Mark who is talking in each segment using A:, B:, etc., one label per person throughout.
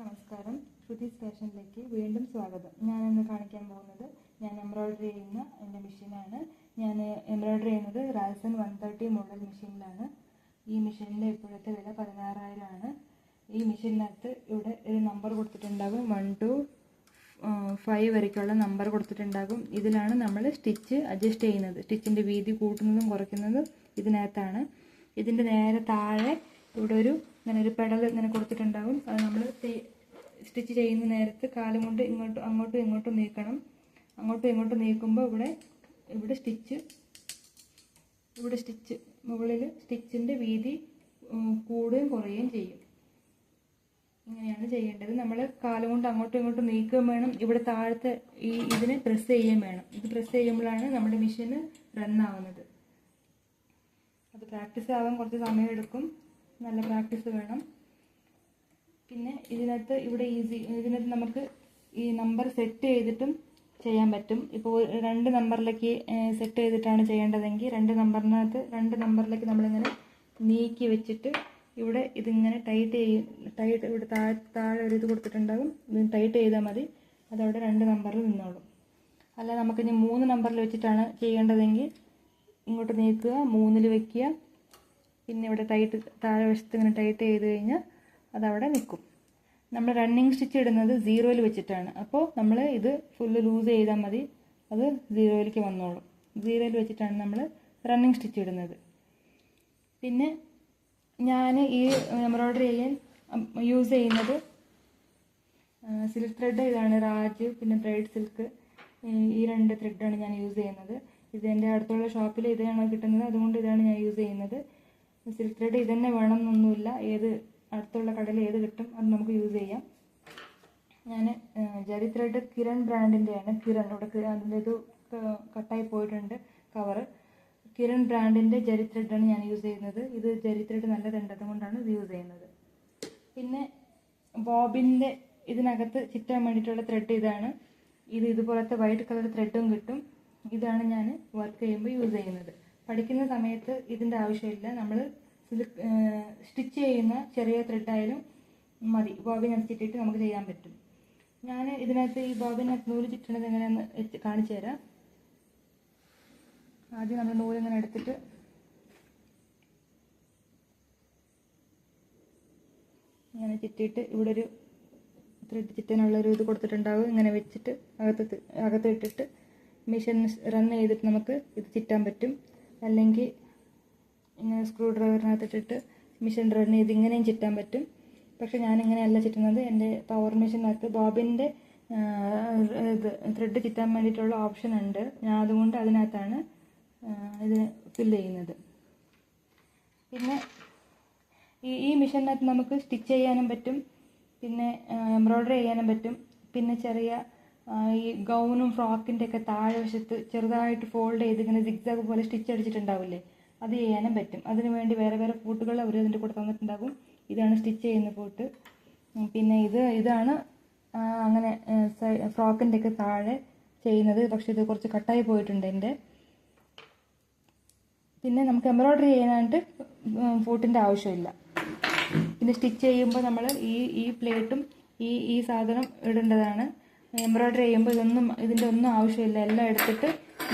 A: നമസ്കാരം. ശ്രുതി സ്റ്റേഷനിലേക്ക് വീണ്ടും സ്വാഗതം. ഞാൻ ഇന്ന് കാണിക്കാൻ പോകുന്നത് ഞാൻ എംബ്രോയ്ഡറി ചെയ്യുന്ന എന്റെ മെഷീനാണ്. ഞാൻ എംബ്രോയ്ഡറി ചെയ്യുന്നത് റാൽസൺ വൺ തേർട്ടി മോഡൽ മെഷീനിലാണ്. ഈ മെഷീനിന്റെ ഇപ്പോഴത്തെ വില പതിനാറായിരമാണ്. ഈ മെഷീനകത്ത് ഇവിടെ ഒരു നമ്പർ കൊടുത്തിട്ടുണ്ടാകും. വൺ ടു ഫൈവ് വരയ്ക്കുള്ള നമ്പർ കൊടുത്തിട്ടുണ്ടാകും. ഇതിലാണ് നമ്മൾ സ്റ്റിച്ച് അഡ്ജസ്റ്റ് ചെയ്യുന്നത്. സ്റ്റിച്ചിന്റെ വീതി കൂട്ടുന്നതും കുറയ്ക്കുന്നതും ഇതിനകത്താണ്. ഇതിന്റെ നേരെ താഴെ ഇവിടെ ഒരു ഇങ്ങനെ ഒരു പെടൽ ഇങ്ങനെ കൊടുത്തിട്ടുണ്ടാകും അത് നമ്മൾ സ്റ്റിച്ച് ചെയ്യുന്ന നേരത്ത് കാലം കൊണ്ട് ഇങ്ങോട്ടും അങ്ങോട്ടും ഇങ്ങോട്ടും നീക്കണം. അങ്ങോട്ടും ഇങ്ങോട്ടും നീക്കുമ്പോൾ ഇവിടെ ഇവിടെ സ്റ്റിച്ച് ഇവിടെ സ്റ്റിച്ച് മുകളിൽ സ്റ്റിച്ചിന്റെ വീതി കൂടുകയും കുറയുകയും ചെയ്യും. ഇങ്ങനെയാണ് ചെയ്യേണ്ടത്. നമ്മൾ കാലം കൊണ്ട് അങ്ങോട്ടും ഇങ്ങോട്ടും നീക്കുകയും വേണം. ഇവിടെ താഴത്തെ ഈ ഇതിനെ പ്രസ് ചെയ്യുകയും വേണം. ഇത് പ്രസ് ചെയ്യുമ്പോഴാണ് നമ്മുടെ മെഷീന് റൺ ആവുന്നത്. അത് പ്രാക്ടീസ് ആവാൻ കുറച്ച് സമയം എടുക്കും നല്ല പ്രാക്ടീസ് വേണം. പിന്നെ ഇതിനകത്ത് ഇവിടെ ഈസി ഇതിനകത്ത് നമുക്ക് ഈ നമ്പർ സെറ്റ് ചെയ്തിട്ടും ചെയ്യാൻ പറ്റും. ഇപ്പോൾ രണ്ട് നമ്പറിലേക്ക് സെറ്റ് ചെയ്തിട്ടാണ് ചെയ്യേണ്ടതെങ്കിൽ രണ്ട് നമ്പറിനകത്ത് രണ്ട് നമ്പറിലേക്ക് നമ്മളിങ്ങനെ നീക്കി വെച്ചിട്ട് ഇവിടെ ഇതിങ്ങനെ ടൈറ്റ് ചെയ്യും ടൈറ്റ് ഇവിടെ താഴെ താഴെ ഒരു ഇത് കൊടുത്തിട്ടുണ്ടാകും. ഇത് ടൈറ്റ് ചെയ്താൽ മതി. അതവിടെ രണ്ട് നമ്പറിൽ നിന്നോളും. അല്ല നമുക്കിനി മൂന്ന് നമ്പറിൽ വെച്ചിട്ടാണ് ചെയ്യേണ്ടതെങ്കിൽ ഇങ്ങോട്ട് നീക്കുക മൂന്നിൽ വെക്കുക. പിന്നെ ഇവിടെ ടൈറ്റ് താഴെ വശത്ത് ഇങ്ങനെ ടൈറ്റ് ചെയ്ത് കഴിഞ്ഞാൽ അതവിടെ നിൽക്കും നമ്മൾ റണ്ണിങ് സ്റ്റിച്ച് ഇടുന്നത് സീറോയിൽ വെച്ചിട്ടാണ്. അപ്പോൾ നമ്മൾ ഇത് ഫുള്ള് ലൂസ് ചെയ്താൽ മതി. അത് സീറോയിലേക്ക് വന്നോളും. സീറോയിൽ വെച്ചിട്ടാണ് നമ്മൾ റണ്ണിങ് സ്റ്റിച്ച് ഇടുന്നത്. പിന്നെ ഞാൻ ഈ എംബ്രോയിഡറി ചെയ്യാൻ യൂസ് ചെയ്യുന്നത് സിൽക്ക് ത്രെഡ് ഇതാണ്. റാജ് പിന്നെ ബ്രൈഡ് സിൽക്ക് ഈ രണ്ട് ത്രെഡാണ് ഞാൻ യൂസ് ചെയ്യുന്നത്. ഇത് എന്റെ അടുത്തുള്ള ഷോപ്പിൽ ഇതാണ് കിട്ടുന്നത്. അതുകൊണ്ട് ഇതാണ് ഞാൻ യൂസ് ചെയ്യുന്നത്. സിൽക്ക് ത്രെഡ് ഇത് തന്നെ വേണം എന്നൊന്നുമില്ല ഏത് അടുത്തുള്ള കടയിൽ ഏത് കിട്ടും അത് നമുക്ക് യൂസ് ചെയ്യാം. ഞാൻ ജരി ത്രെഡ് കിരൺ ബ്രാൻഡിന്റെയാണ് കിരൺ ഇവിടെ അതിന്റെ ഇത് കട്ടായി പോയിട്ടുണ്ട് കവറ് കിരൺ ബ്രാൻഡിന്റെ ജരി ത്രെഡാണ് ഞാൻ യൂസ് ചെയ്യുന്നത്. ഇത് ജരി ത്രെഡ് നല്ലതുണ്ട് അതുകൊണ്ടാണ് ഇത് യൂസ് ചെയ്യുന്നത്. പിന്നെ ബോബിന്റെ ഇതിനകത്ത് ചിറ്റാൻ വേണ്ടിയിട്ടുള്ള ത്രെഡ് ഇതാണ്. ഇത് ഇതുപോലത്തെ വൈറ്റ് കളർ ത്രെഡും കിട്ടും. ഇതാണ് ഞാൻ വർക്ക് ചെയ്യുമ്പോൾ യൂസ് ചെയ്യുന്നത്. പഠിക്കുന്ന സമയത്ത് ഇതിന്റെ ആവശ്യമില്ല. നമ്മൾ സ്റ്റിച്ച് ചെയ്യുന്ന ചെറിയ ത്രെഡായാലും മതി. ബോബിൻ അടിച്ചിട്ടിട്ട് നമുക്ക് ചെയ്യാൻ പറ്റും. ഞാൻ ഇതിനകത്ത് ഈ ബോബിൻ നൂൽ ചുറ്റണത് എങ്ങനെയാണെന്ന് കാണിച്ചു തരാം. ആദ്യം നമ്മൾ നൂലിങ്ങനെ എടുത്തിട്ട് ഇങ്ങനെ ചുറ്റിയിട്ട് ഇവിടെ ഒരു ത്രെഡ് ചുറ്റാനുള്ള ഒരു ഇത് കൊടുത്തിട്ടുണ്ടാവും. ഇങ്ങനെ വെച്ചിട്ട് അകത്ത് അകത്ത് ഇട്ടിട്ട് മെഷീൻ റൺ ചെയ്തിട്ട് നമുക്ക് ഇത് ചുറ്റാൻ പറ്റും. അല്ലെങ്കിൽ ഇങ്ങനെ സ്ക്രൂ ഡ്രൈവറിനകത്ത് ഇട്ടിട്ട് മിഷൻ ചെയ്ത് ഇങ്ങനെയും ചുറ്റാൻ പറ്റും. പക്ഷെ ഞാൻ ഇങ്ങനെയല്ല ചുറ്റുന്നത് എന്റെ പവർ മെഷീനകത്ത് ബോബിന്റെ ഇത് ത്രെഡ് ചുറ്റാൻ വേണ്ടിയിട്ടുള്ള ഓപ്ഷൻ ഉണ്ട്. ഞാൻ അതുകൊണ്ട് അതിനകത്താണ് ഇത് ഫില്ല് ചെയ്യുന്നത്. പിന്നെ ഈ ഈ മെഷീനകത്ത് നമുക്ക് സ്റ്റിച്ച് ചെയ്യാനും പറ്റും. പിന്നെ എംബ്രോയ്ഡറി ചെയ്യാനും പറ്റും. പിന്നെ ചെറിയ ഈ ഗൗണും ഫ്രോക്കിന്റെ ഒക്കെ താഴെ വശത്ത് ചെറുതായിട്ട് ഫോൾഡ് ചെയ്ത് ഇങ്ങനെ സിഗ്സാഗ് പോലെ സ്റ്റിച്ച് അടിച്ചിട്ടുണ്ടാവില്ലേ? അത് ചെയ്യാനും പറ്റും. അതിന് വേണ്ടി വേറെ വേറെ പൂട്ടുകൾ അവർ അതിന്റെ കൂടെ തന്നിട്ടുണ്ടാകും. ഇതാണ് സ്റ്റിച്ച് ചെയ്യുന്ന പൂട്ട്. പിന്നെ ഇത് ഇതാണ് അങ്ങനെ ഫ്രോക്കിന്റെ ഒക്കെ താഴെ ചെയ്യുന്നത്. പക്ഷേ ഇത് കുറച്ച് കട്ടായി പോയിട്ടുണ്ട് എന്റെ പിന്നെ നമുക്ക് എംബ്രോയ്ഡറി ചെയ്യാനായിട്ട് ഫൂട്ടിന്റെ ആവശ്യമില്ല. പിന്നെ സ്റ്റിച്ച് ചെയ്യുമ്പോൾ നമ്മൾ ഈ ഈ പ്ലേറ്റും ഈ ഈ സാധനം ഇടേണ്ടതാണ്. എംബ്രോയ്ഡറി ചെയ്യുമ്പോൾ ഇതൊന്നും ഇതിന്റെ ഒന്നും ആവശ്യമില്ല. എല്ലാം എടുത്തിട്ട്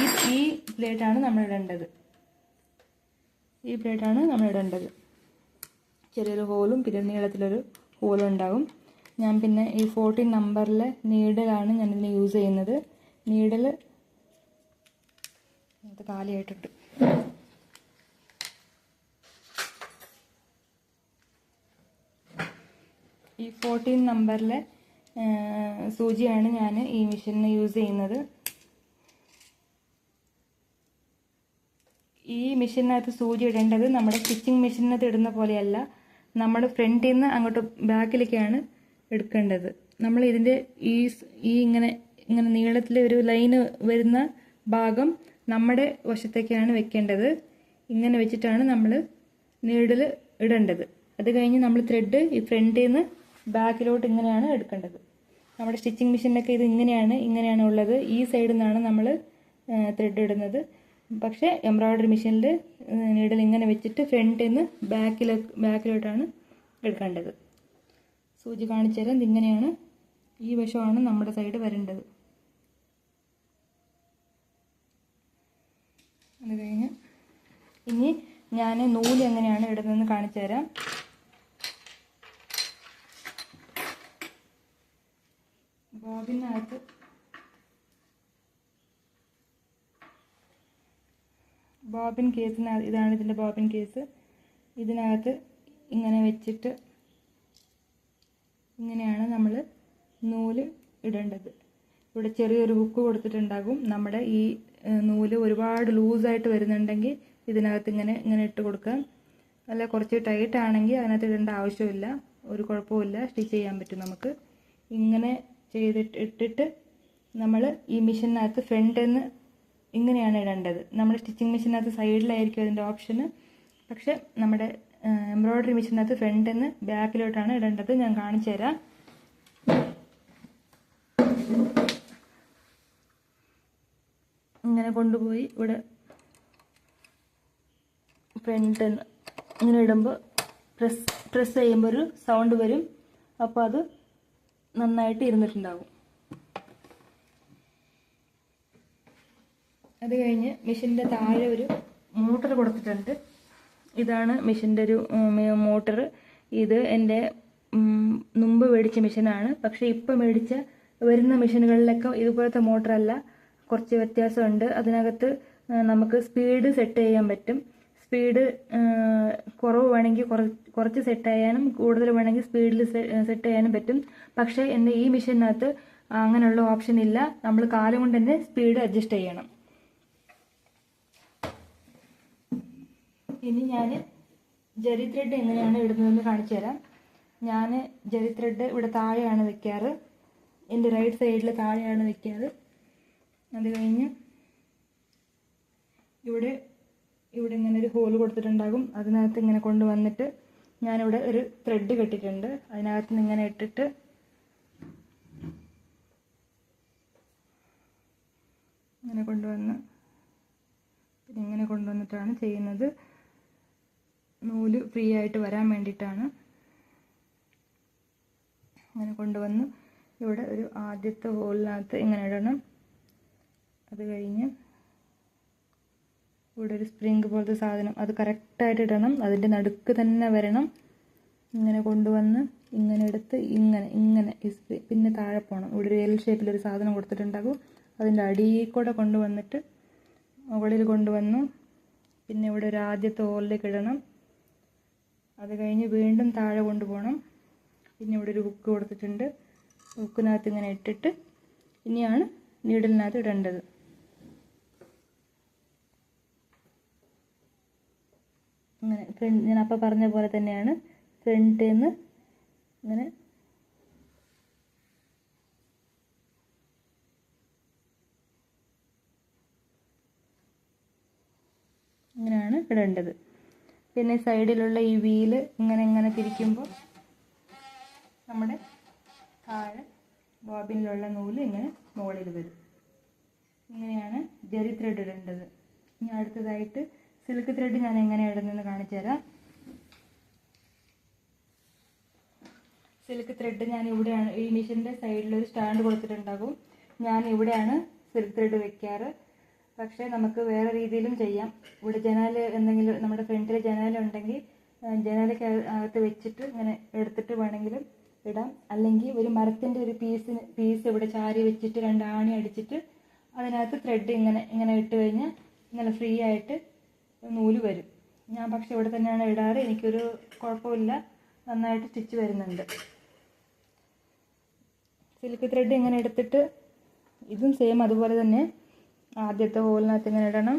A: ഈ ഈ പ്ലേറ്റാണ് നമ്മൾ ഇടേണ്ടത്. ഈ പ്ലേറ്റാണ് നമ്മൾ ഇടേണ്ടത്. ചെറിയൊരു ഹോളും പിന്നെ നീളത്തിലൊരു ഹോളും ഉണ്ടാകും. ഞാൻ പിന്നെ ഈ ഫോർട്ടീൻ നമ്പറിലെ നീഡലാണ് ഞാനിതിന് യൂസ് ചെയ്യുന്നത്. നീഡിൽ അത് കാലിയായിട്ടിട്ട് ഈ ഫോർട്ടീൻ നമ്പറിലെ സൂചിയാണ് ഞാൻ ഈ മെഷീനിന് യൂസ് ചെയ്യുന്നത്. ഈ മെഷീനകത്ത് സൂചി ഇടേണ്ടത് നമ്മുടെ സ്റ്റിച്ചിങ് മെഷീനകത്ത് ഇടുന്ന പോലെയല്ല നമ്മൾ ഫ്രണ്ടിൽ നിന്ന് അങ്ങോട്ട് ബാക്കിലേക്കാണ് എടുക്കേണ്ടത്. നമ്മൾ ഇതിന്റെ ഈ ഈ ഇങ്ങനെ ഇങ്ങനെ നീളത്തിൽ ഒരു ലൈന് വരുന്ന ഭാഗം നമ്മുടെ വശത്തേക്കാണ് വെക്കേണ്ടത്. ഇങ്ങനെ വെച്ചിട്ടാണ് നമ്മൾ നീഡിൽ ഇടേണ്ടത്. അത് കഴിഞ്ഞ് നമ്മൾ ത്രെഡ് ഈ ഫ്രണ്ടിൽ നിന്ന് ബാക്കിലോട്ട് ഇങ്ങനെയാണ് എടുക്കേണ്ടത്. നമ്മുടെ സ്റ്റിച്ചിങ് മെഷീനിലൊക്കെ ഇത് ഇങ്ങനെയാണ് ഇങ്ങനെയാണ് ഉള്ളത്. ഈ സൈഡിൽ നിന്നാണ് നമ്മൾ ത്രെഡ് ഇടുന്നത്. പക്ഷേ എംബ്രോയ്ഡറി മെഷീനിൽ നീഡിൽ ഇങ്ങനെ വെച്ചിട്ട് ഫ്രണ്ടിൽ നിന്ന് ബാക്കിലെ ബാക്കിലോട്ടാണ് എടുക്കേണ്ടത്. സൂചി കാണിച്ചു തരാം. ഇതിങ്ങനെയാണ് ഈ വശമാണ് നമ്മുടെ സൈഡ് വരേണ്ടത്. അത് കഴിഞ്ഞ് ഇനി ഞാൻ നൂൽ എങ്ങനെയാണ് ഇടുന്നതെന്ന് കാണിച്ചു തരാം. ബോബിനകത്ത് ബോബിൻ കേസിനകത്ത് ഇതാണ് ഇതിന്റെ ബോബിൻ കേസ്. ഇതിനകത്ത് ഇങ്ങനെ വെച്ചിട്ട് ഇങ്ങനെയാണ് നമ്മൾ നൂൽ ഇടേണ്ടത്. ഇവിടെ ചെറിയൊരു ബുക്ക് കൊടുത്തിട്ടുണ്ടാകും. നമ്മുടെ ഈ നൂൽ ഒരുപാട് ലൂസായിട്ട് വരുന്നുണ്ടെങ്കിൽ ഇതിനകത്ത് ഇങ്ങനെ ഇങ്ങനെ ഇട്ട് കൊടുക്കാം. അല്ല കുറച്ച് ടൈറ്റ് ആണെങ്കിൽ അതിനകത്ത് ഇടേണ്ട ആവശ്യമില്ല. ഒരു കുഴപ്പമില്ല സ്റ്റിച്ച് ചെയ്യാൻ പറ്റും നമുക്ക്. ഇങ്ങനെ ചെയ്തിട്ട് ഇട്ടിട്ട് നമ്മൾ ഈ മെഷീനകത്ത് ഫ്രണ്ടിൽ നിന്ന് ഇങ്ങനെയാണ് ഇടേണ്ടത്. നമ്മുടെ സ്റ്റിച്ചിങ് മെഷീനകത്ത് സൈഡിലായിരിക്കും അതിന്റെ ഓപ്ഷന് പക്ഷെ നമ്മുടെ എംബ്രോയ്ഡറി മെഷീനകത്ത് ഫ്രണ്ടിൽ നിന്ന് ബാക്കിലോട്ടാണ് ഇടേണ്ടത്. ഞാൻ കാണിച്ചു തരാം. ഇങ്ങനെ കൊണ്ടുപോയി ഇവിടെ ഫ്രണ്ടിൽ ഇങ്ങനെ ഇടുമ്പോൾ പ്രസ് പ്രസ് ചെയ്യുമ്പോൾ ഒരു സൗണ്ട് വരും. അപ്പോൾ അത് നന്നായിട്ട് ഇരുന്നിട്ടുണ്ടാവും. അത് കഴിഞ്ഞ് മെഷീന്റെ താഴെ ഒരു മോട്ടർ കൊടുത്തിട്ടുണ്ട്. ഇതാണ് മെഷീന്റെ ഒരു മോട്ടർ. ഇത് എന്റെ മുമ്പ് മേടിച്ച മെഷീനാണ്. പക്ഷേ ഇപ്പം മേടിച്ച വരുന്ന മെഷീനുകളിലൊക്കെ ഇതുപോലത്തെ മോട്ടറല്ല. കുറച്ച് വ്യത്യാസമുണ്ട്. അതിനകത്ത് നമുക്ക് സ്പീഡ് സെറ്റ് ചെയ്യാൻ പറ്റും. സ്പീഡ് കുറവ് വേണമെങ്കിൽ കുറ- കുറച്ച് സെറ്റ് ചെയ്യാനും കൂടുതൽ വേണമെങ്കിൽ സ്പീഡിൽ സെറ്റ് ചെയ്യാനും പറ്റും. പക്ഷേ എന്റെ ഈ മെഷീനകത്ത് അങ്ങനെയുള്ള ഓപ്ഷൻ ഇല്ല. നമ്മൾ കാലം കൊണ്ട് തന്നെ സ്പീഡ് അഡ്ജസ്റ്റ് ചെയ്യണം. ഇനി ഞാൻ ജെറി ത്രെഡ് എങ്ങനെയാണ് ഇടുന്നതെന്ന് കാണിച്ചു തരാം. ഞാൻ ജെറി ത്രെഡ് ഇവിടെ താഴെയാണ് വെക്കാറ്. എന്റെ റൈറ്റ് സൈഡിൽ താഴെയാണ് വെക്കാറ്. അത് കഴിഞ്ഞ് ഇവിടെ ഇവിടെ ഇങ്ങനെ ഒരു ഹോൾ കൊടുത്തിട്ടുണ്ടാകും. അതിനകത്ത് ഇങ്ങനെ കൊണ്ടുവന്നിട്ട് ഞാനിവിടെ ഒരു ത്രെഡ് കെട്ടിട്ടുണ്ട് അതിനകത്ത് ഇങ്ങനെ ഇട്ടിട്ട് ഇങ്ങനെ കൊണ്ടുവന്ന് പിന്നെ ഇങ്ങനെ കൊണ്ടുവന്നിട്ടാണ് ചെയ്യുന്നത്. നൂൽ ഫ്രീ ആയിട്ട് വരാൻ വേണ്ടിയിട്ടാണ്. അങ്ങനെ കൊണ്ടുവന്ന് ഇവിടെ ഒരു ആദ്യത്തെ ഹോളിനകത്ത് ഇങ്ങനെ ഇടണം. അത് കഴിഞ്ഞ് ഇവിടെ ഒരു സ്പ്രിങ് പോലത്തെ സാധനം. അത് കറക്റ്റായിട്ട് ഇടണം. അതിന്റെ നടുക്ക് തന്നെ വരണം. ഇങ്ങനെ കൊണ്ടുവന്ന് ഇങ്ങനെ എടുത്ത് ഇങ്ങനെ ഇങ്ങനെ പിന്നെ താഴെ പോകണം ഇവിടെ ഒരു എൽ ഷേപ്പിലൊരു സാധനം കൊടുത്തിട്ടുണ്ടാകും. അതിന്റെ അടിയിൽ കൂടെ കൊണ്ടുവന്നിട്ട് മുകളിൽ കൊണ്ടുവന്നു. പിന്നെ ഇവിടെ ഒരു ആദ്യത്തെ ഓലിലേക്ക് ഇടണം. അത് കഴിഞ്ഞ് വീണ്ടും താഴെ കൊണ്ടുപോകണം. പിന്നെ ഇവിടെ ഒരു ഹുക്ക് കൊടുത്തിട്ടുണ്ട്. ഹുക്കിനകത്ത് ഇങ്ങനെ ഇട്ടിട്ട് ഇനിയാണ് നീഡിലിനകത്ത് ഇടേണ്ടത്. ഇങ്ങനെ ഫ്രണ്ട് ഞാൻ അപ്പം പറഞ്ഞ പോലെ തന്നെയാണ്. ഫ്രണ്ടിൽ നിന്ന് ഇങ്ങനെ ഇങ്ങനെയാണ് ഇടേണ്ടത്. പിന്നെ സൈഡിലുള്ള ഈ വീൽ ഇങ്ങനെ ഇങ്ങനെ തിരിക്കുമ്പോൾ നമ്മുടെ താഴെ ബോബിനിലുള്ള നൂൽ ഇങ്ങനെ മുകളിൽ വരും. ഇങ്ങനെയാണ് ജെറി ത്രെഡ് ഇടേണ്ടത്. ഇനി അടുത്തതായിട്ട് സിൽക്ക് ത്രെഡ് ഞാൻ എങ്ങനെ ഇടുന്നതെന്ന് കാണിച്ചു തരാം സിൽക്ക് ത്രെഡ് ഞാൻ ഇവിടെയാണ് ഈ മെഷീന്റെ സൈഡിൽ ഒരു സ്റ്റാൻഡ് കൊടുത്തിട്ടുണ്ടാകും. ഞാൻ ഇവിടെയാണ് സിൽക്ക് ത്രെഡ് വെക്കാറ്. പക്ഷേ നമുക്ക് വേറെ രീതിയിലും ചെയ്യാം. ഇവിടെ ജനൽ എന്തെങ്കിലും നമ്മുടെ ഫ്രണ്ടിൽ ജനലുണ്ടെങ്കിൽ ജനലൊക്കെ അകത്ത് വെച്ചിട്ട് ഇങ്ങനെ എടുത്തിട്ട് വേണമെങ്കിലും ഇടാം. അല്ലെങ്കിൽ ഒരു മരത്തിന്റെ ഒരു പീസ് പീസ് ഇവിടെ ചാരി വെച്ചിട്ട് രണ്ട് ആണി അടിച്ചിട്ട് അതിനകത്ത് ത്രെഡ് ഇങ്ങനെ ഇങ്ങനെ ഇട്ട് കഴിഞ്ഞാൽ ഇങ്ങനെ ഫ്രീ ആയിട്ട് നൂൽ വരും. ഞാൻ പക്ഷെ ഇവിടെ തന്നെയാണ് ഇടാറ്. എനിക്കൊരു കുഴപ്പമില്ല. നന്നായിട്ട് സ്റ്റിച്ച് വരുന്നുണ്ട്. സിൽക്ക് ത്രെഡ് ഇങ്ങനെ എടുത്തിട്ട് ഇതും സെയിം അതുപോലെ തന്നെ ആദ്യത്തെ ഹോളിനകത്ത് ഇങ്ങനെ ഇടണം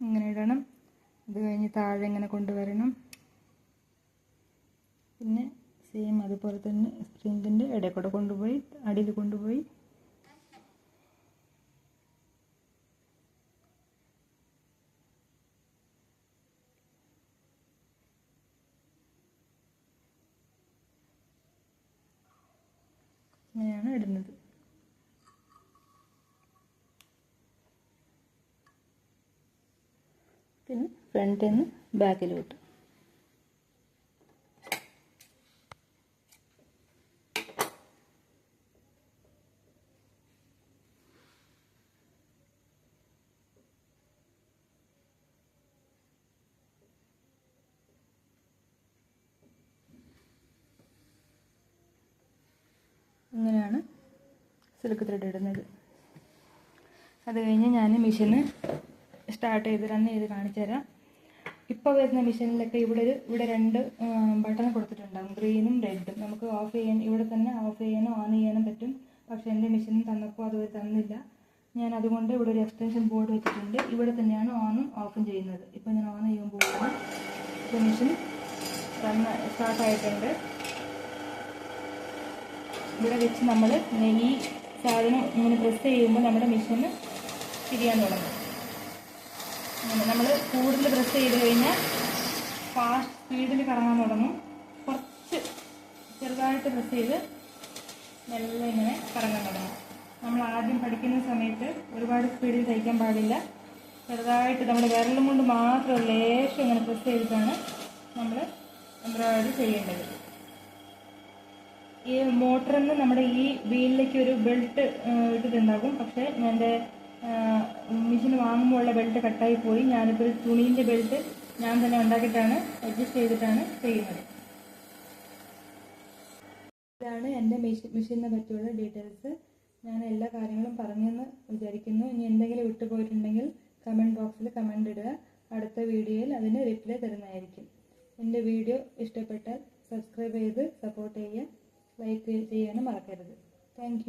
A: ഇങ്ങനെ ഇടണം അത് കഴിഞ്ഞ് താഴെ ഇങ്ങനെ കൊണ്ടുവരണം. പിന്നെ സെയിം അതുപോലെ തന്നെ സ്പ്രിങ്കിന്റെ ഇടയിൽ കൂടെ കൊണ്ടുപോയി അടിയിൽ കൊണ്ടുപോയി. ഇങ്ങനെയാണ് ഇടുന്നത് പിന്നെ ഫ്രണ്ടിൽ നിന്ന് ബാക്കിലോട്ട് ഇങ്ങനെയാണ് സിൽക്ക് ത്രെഡ് ഇടുന്നത്. അത് കഴിഞ്ഞ് ഞാൻ മെഷീന് സ്റ്റാർട്ട് ചെയ്ത് തന്നെ ചെയ്ത് കാണിച്ചു തരാം. ഇപ്പോൾ വരുന്ന മെഷീനിലൊക്കെ ഇവിടെ ഒരു ഇവിടെ രണ്ട് ബട്ടൺ കൊടുത്തിട്ടുണ്ടാകും ഗ്രീനും റെഡും. നമുക്ക് ഓഫ് ചെയ്യാൻ ഇവിടെ തന്നെ ഓഫ് ചെയ്യാനും ഓൺ ചെയ്യാനും പറ്റും. പക്ഷെ എന്റെ മെഷീൻ തന്നപ്പോൾ അത് തന്നില്ല. ഞാൻ അതുകൊണ്ട് ഇവിടെ ഒരു എക്സ്റ്റൻഷൻ ബോർഡ് വെച്ചിട്ടുണ്ട്. ഇവിടെ തന്നെയാണ് ഓണും ഓഫും ചെയ്യുന്നത്. ഇപ്പൊ ഞാൻ ഓൺ പോകുന്നത് ഇപ്പോൾ മെഷീൻ സ്റ്റാർട്ട് സ്റ്റാർട്ടായിട്ടുണ്ട് ഇവിടെ വെച്ച് നമ്മൾ ഈ സാധനം ഇങ്ങനെ പ്രസ് ചെയ്യുമ്പോൾ നമ്മുടെ മെഷീന് തിരിയാൻ തുടങ്ങും. നമ്മൾ കൂടുതൽ പ്രസ് ചെയ്ത് കഴിഞ്ഞാൽ ഫാസ്റ്റ് സ്പീഡിൽ കറങ്ങാൻ തുടങ്ങും. കുറച്ച് ചെറുതായിട്ട് പ്രസ് ചെയ്ത് മെല്ലെ ഇങ്ങനെ കറങ്ങാൻ തുടങ്ങും. നമ്മൾ ആദ്യം പഠിക്കുന്ന സമയത്ത് ഒരുപാട് സ്പീഡിൽ തയ്ക്കാൻ പാടില്ല. ചെറുതായിട്ട് നമ്മൾ വിരലും കൊണ്ട് മാത്രം ലേശം ഇങ്ങനെ പ്രസ് ചെയ്തിട്ടാണ് നമ്മൾ എംബ്രോയിഡറി ചെയ്യേണ്ടത്. ഈ മോട്ടറിൽ നിന്ന് നമ്മുടെ ഈ വീലിലേക്ക് ഒരു ബെൽറ്റ് ഇട്ടിട്ടുണ്ടാകും. പക്ഷേ എന്റെ മെഷീൻ വാങ്ങുമ്പോൾ ഉള്ള ബെൽറ്റ് കട്ടായി പോയി. ഞാനിപ്പോൾ ഒരു തുണീന്റെ ബെൽറ്റ് ഞാൻ തന്നെ ഉണ്ടാക്കിയിട്ടാണ് അഡ്ജസ്റ്റ് ചെയ്തിട്ടാണ് ചെയ്യുന്നത്. ഇതാണ് എന്റെ മെഷീൻ മെഷീനെ പറ്റിയുള്ള ഡീറ്റെയിൽസ് ഞാൻ എല്ലാ കാര്യങ്ങളും പറഞ്ഞെന്ന് വിചാരിക്കുന്നു. ഇനി എന്തെങ്കിലും വിട്ടുപോയിട്ടുണ്ടെങ്കിൽ കമന്റ് ബോക്സിൽ കമന്റ് ഇടുക. അടുത്ത വീഡിയോയിൽ അതിന് റിപ്ലൈ തരുന്നതായിരിക്കും. എന്റെ വീഡിയോ ഇഷ്ടപ്പെട്ടാൽ സബ്സ്ക്രൈബ് ചെയ്ത് സപ്പോർട്ട് ചെയ്യുക. ലൈക്ക് ചെയ്യാനും മറക്കരുത്. താങ്ക്